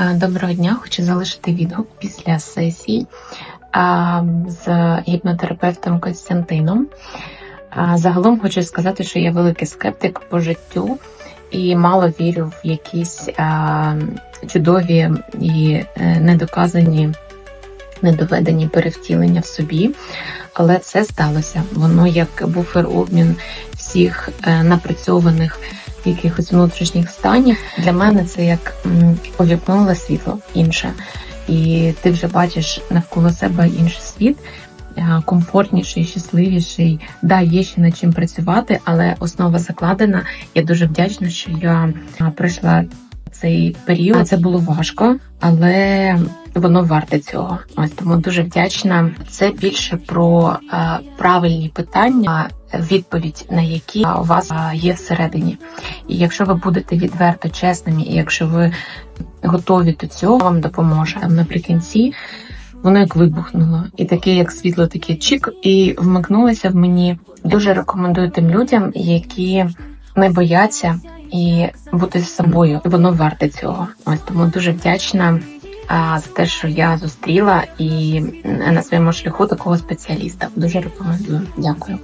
Е, Доброго дня, хочу залишити відгук після сесії з гіпнотерапевтом Костянтином. Загалом хочу сказати, що я великий скептик по життю і мало вірю в якісь чудові і е, недоказані, недоведені перевтілення в собі. Але це сталося. Воно як буфер обмін всіх е, напрацьованих якихось внутрішніх станів. Для мене це як м, світло інше. І ти вже бачиш навколо себе інший світ, е, комфортніший, щасливіший. Да, є ще над чим працювати, але основа закладена. Я дуже вдячна, що я е, пройшла цей період. Це було важко, але воно варте цього. Ось тому дуже вдячна. Це більше про е, правильні питання, відповідь на які у вас є всередині. І якщо ви будете відверто чесними, і якщо ви готові до цього, вам допоможе Там наприкінці. Воно як вибухнуло, і таке, як світло, таке чік, і вмикнулося в мені. Дуже рекомендую тим людям, які не бояться і бути з собою. Воно варте цього. Ось тому дуже вдячна за те, що я зустріла і на своєму шляху такого спеціаліста. Дуже рекомендую. Дякую.